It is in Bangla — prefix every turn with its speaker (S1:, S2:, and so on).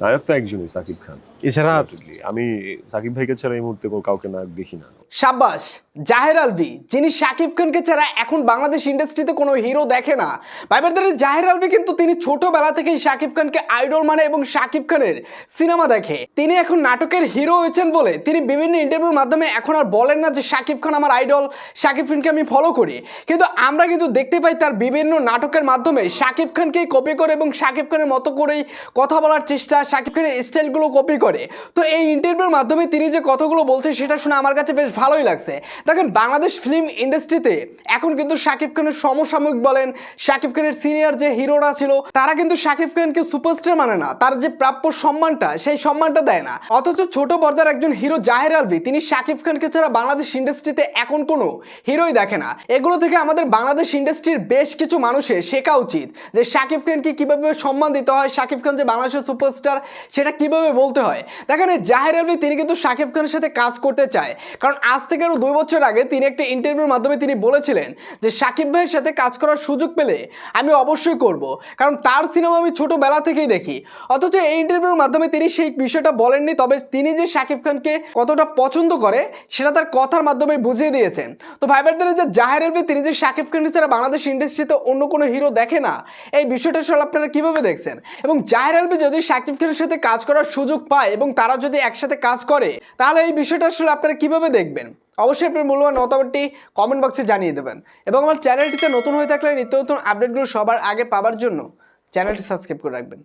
S1: নায়ক তো একজনই সাকিব খান।
S2: এছাড়া
S1: আমি সাকিব ভাইকে ছাড়া এই মুহূর্তে কাউকে নায়ক দেখি না।
S3: সাব্বাস জাহের আলভি যিনি শাকিব খানকে ছাড়া এখন বাংলাদেশ ইন্ডাস্ট্রিতে কোনো হিরো দেখে না। ভাইবারদের জাহের আলভি কিন্তু তিনি ছোটবেলা থেকেই শাকিব খানকে আইডল মানে এবং শাকিব খানের সিনেমা দেখে। তিনি এখন নাটকের হিরো হয়েছেন বলে তিনি বিভিন্ন ইন্টারভিউর মাধ্যমে এখন আর বলেন না যে শাকিব খান আমার আইডল শাকিব খানকে আমি ফলো করি। কিন্তু আমরা কিন্তু দেখতে পাই তার বিভিন্ন নাটকের মাধ্যমে শাকিব খানকেই কপি করে এবং শাকিব খানের মতো করেই কথা বলার চেষ্টা শাকিব খানের স্টাইলগুলো কপি করে। তো এই ইন্টারভিউর মাধ্যমে তিনি যে কথাগুলো বলছে সেটা শুনে আমার কাছে বেশ ভালোই লাগছে। দেখেন, বাংলাদেশ ফিল্ম ইন্ডাস্ট্রিতে এখন কিন্তু শাকিব খানের সমসাময়িক বলেন শাকিব খানের সিনিয়র যে হিরোরা ছিল, তারা কিন্তু শাকিব খানকে সুপারস্টার মানে না। তার যে প্রাপ্য সম্মানটা, সেই সম্মানটা দেয় না। অথচ ছোট পর্দার একজন হিরো জাহের আলভি, তিনি শাকিব খানকে ছাড়া বাংলাদেশ ইন্ডাস্ট্রিতে এখন কোনো হিরোই দেখে না। এগুলো থেকে আমাদের বাংলাদেশ ইন্ডাস্ট্রির বেশ কিছু মানুষের শেখা উচিত যে শাকিব খানকে কীভাবে সম্মান দিতে হয় শাকিব খান যে বাংলাদেশের সুপারস্টার সেটা কীভাবে বলতে হয়? দেখেন জাহের আলভি তিনি কিন্তু শাকিব খানের সাথে কাজ করতে চায়। কারণ আজ থেকে আরও দুই বছর আগে তিনি একটা ইন্টারভিউর মাধ্যমে তিনি বলেছিলেন যে, শাকিব ভাইয়ের সাথে কাজ করার সুযোগ পেলে আমি অবশ্যই করব। কারণ তার সিনেমা আমি ছোটবেলা থেকেই দেখি। অথচ এই ইন্টারভিউর মাধ্যমে তিনি সেই বিষয়টা বলেননি, তবে তিনি যে শাকিব খানকে কতটা পছন্দ করে, সেটা তার কথার মাধ্যমে বুঝিয়ে দিয়েছেন। তো ভাইবারদের যে জাহের আলভি তিনি যে শাকিব খান ছাড়া বাংলাদেশ ইন্ডাস্ট্রিতে অন্য কোনো হিরো দেখে না, এই বিষয়টা আসলে আপনারা কীভাবে দেখছেন? এবং জাহের আলভি যদি শাকিব খানের সাথে কাজ করার সুযোগ পায় এবং তারা যদি একসাথে কাজ করে, তাহলে এই বিষয়টা আসলে আপনারা কীভাবে দেখবেন? অবশ্যই আপনার মূল্যবান মতামতটি কমেন্ট বক্সে জানিয়ে দেবেন। এবং আমার চ্যানেলটিতে নতুন হয়ে থাকলে নিত্য নতুন আপডেটগুলো সবার আগে পাওয়ার জন্য চ্যানেলটি সাবস্ক্রাইব করে রাখবেন।